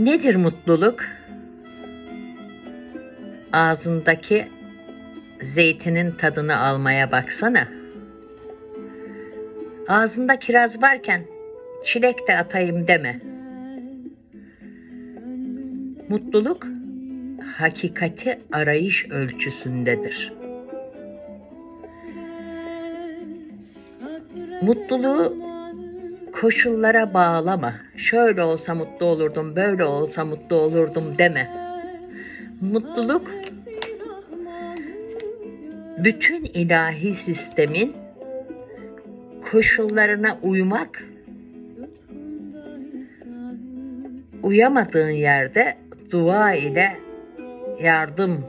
Nedir mutluluk? Ağzındaki zeytinin tadını almaya baksana. Ağzında kiraz varken çilek de atayım deme. Mutluluk hakikati arayış ölçüsündedir. Mutluluğu koşullara bağlama. Şöyle olsa mutlu olurdum, böyle olsa mutlu olurdum deme. Mutluluk bütün ilahi sistemin koşullarına uymak uyamadığın yerde dua ile yardım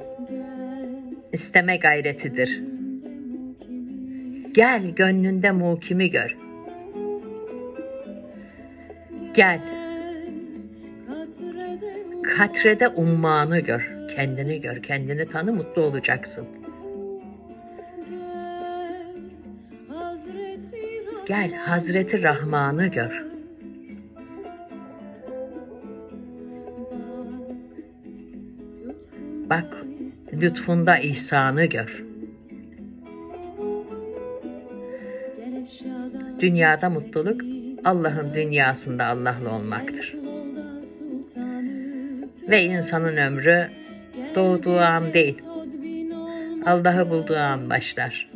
isteme gayretidir. Gel gönlünde muhkimi gör. Gel katrede ummanı gör. Kendini gör, kendini tanı, mutlu olacaksın. Gel Hazreti Rahman'ı gör. Bak lütfunda ihsanı gör. Dünyada mutluluk Allah'ın dünyasında Allah'la olmaktır. Ve insanın ömrü doğduğu an değil, Allah'ı bulduğu an başlar.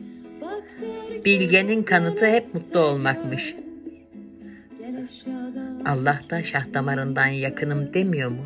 Bilgenin kanıtı hep mutlu olmakmış. Allah da şah damarından yakınım demiyor mu?